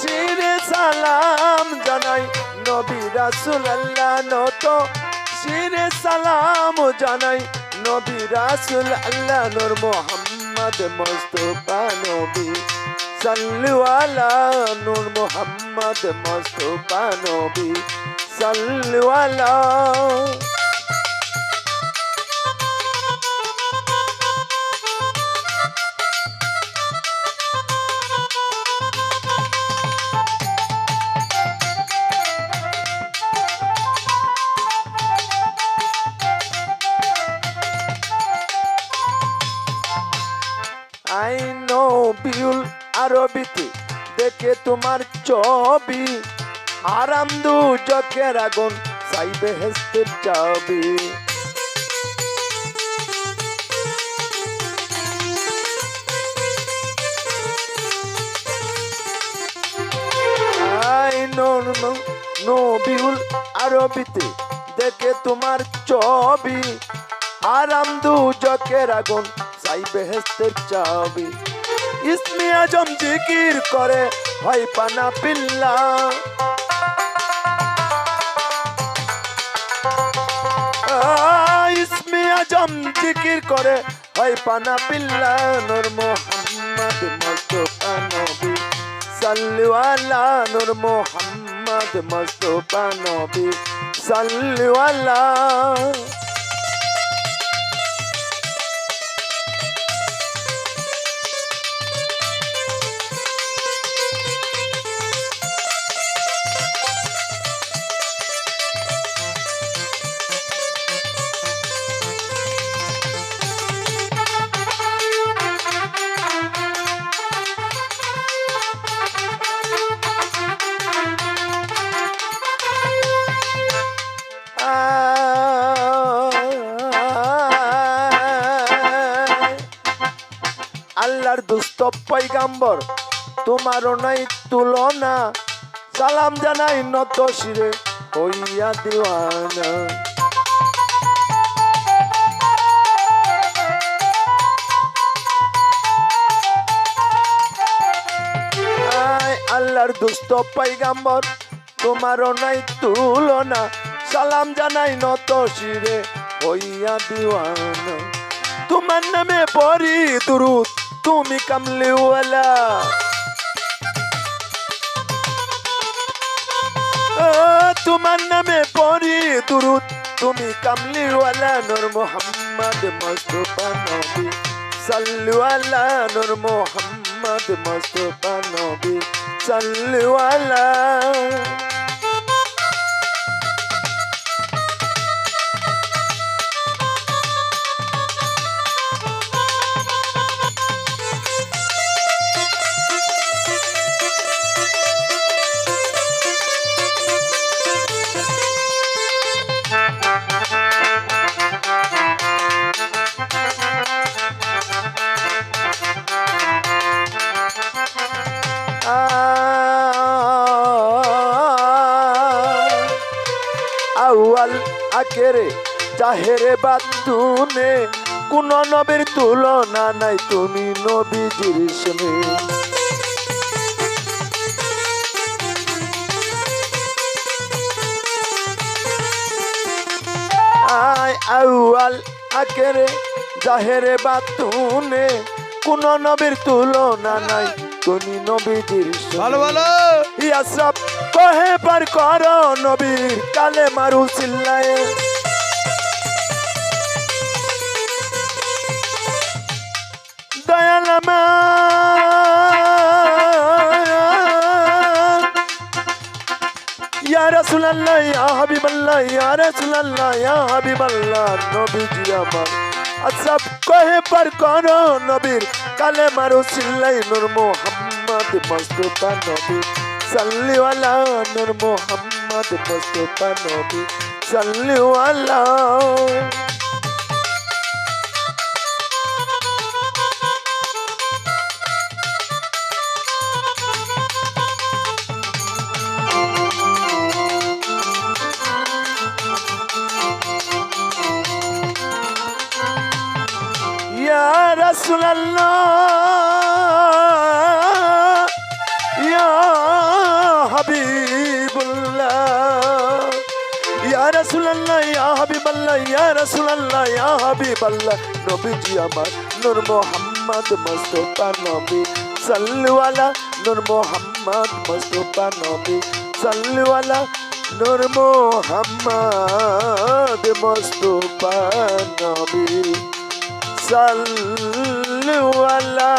শিরে সালাম জানাই নবী রাসুল আল্লাহ নত। শিরে সালাম জানাই নবী রাসুল আল্লাহ নূর মোহাম্মদ মুস্তফা নবী। সাল্লু আলা নূর মোহাম্মদ মুস্তফা নবী। সাল্লু আলা আরবিতে দেখে তোমার ছবি। আরাম দু চোখের আগুন, সাইবে হেস্তের চাবি। আই নো নো নো বিউল আরবিতে দেখে তোমার ছবি। আরাম দু চোখের আগুন, সাইবে হেস্তের চাবি। ইসমে আজম জিকির করে হয় পানা পিল্লা। ইসমে আজম জিকির করে হয় পানা পিল্লা। নূর মোহাম্মদ মুস্তফা নবী সাল্লু আলা নূর মোহাম্মদ মুস্তফা নবী সাল্লু আল্লাহর দুস্থ পৈগাম্বর তোমারও নাই তুলনা। সালাম জানাই নত শিরে হইয়া দিওয়ানা। আল্লাহর দুস্থ পৈগাম্বর তোমারও নাই তুলনা। সালাম জানাই নত শিরে হইয়া দিওয়ানা। তোমার নামে পরি দুরুদ তুমি কামলিওয়ালা তোমার নামে পরি দুরুদ তুমি কামলিওয়ালা নূর মোহাম্মদ মুস্তফা নবী সাল্লু আলা নূর মোহাম্মদ মুস্তফা নবী সাল্লু আখেরে জাহেরে বাতুনে কোন নবীর তুলনা নাই তুমি নবীজির সনে আয় আউয়াল আখেরে জাহেরে বাতুনে কোন নবীর তুলনা নাই তুমি নবীজির ভালো ভালো। ইয়াসরাব কহে পার কর নবীর কালে মারু চিল্লায়। দয়াল ইয়া রাসূলুল্লাহ, ইয়া হাবিবাল্লাহ, ইয়া রাসূলুল্লাহ, ইয়া হাবিবাল্লাহ, নবীজি আমার। আসাব কহে পার কর নবীর, কালে মারু চিল্লাই নূর মোহাম্মদ মুস্তাফা নবী। সাল্লি আলা নূর মোহাম্মদ মুস্তফা নবী সাল্লি আলা Ya Rasulallah রাসূলুল্লাহ ইয়া হাবিবাল্লাহ, ইয়া রাসূলুল্লাহ, ইয়া হাবিবাল্লাহ। নবীজি আমার নূর মোহাম্মদ, মুস্তাফা নবী। সাল্লু আলা নূর মোহাম্মদ, মুস্তাফা নবী। সাল্লু আলা নূর মোহাম্মদ, মুস্তাফা নবী। সাল্লু আলা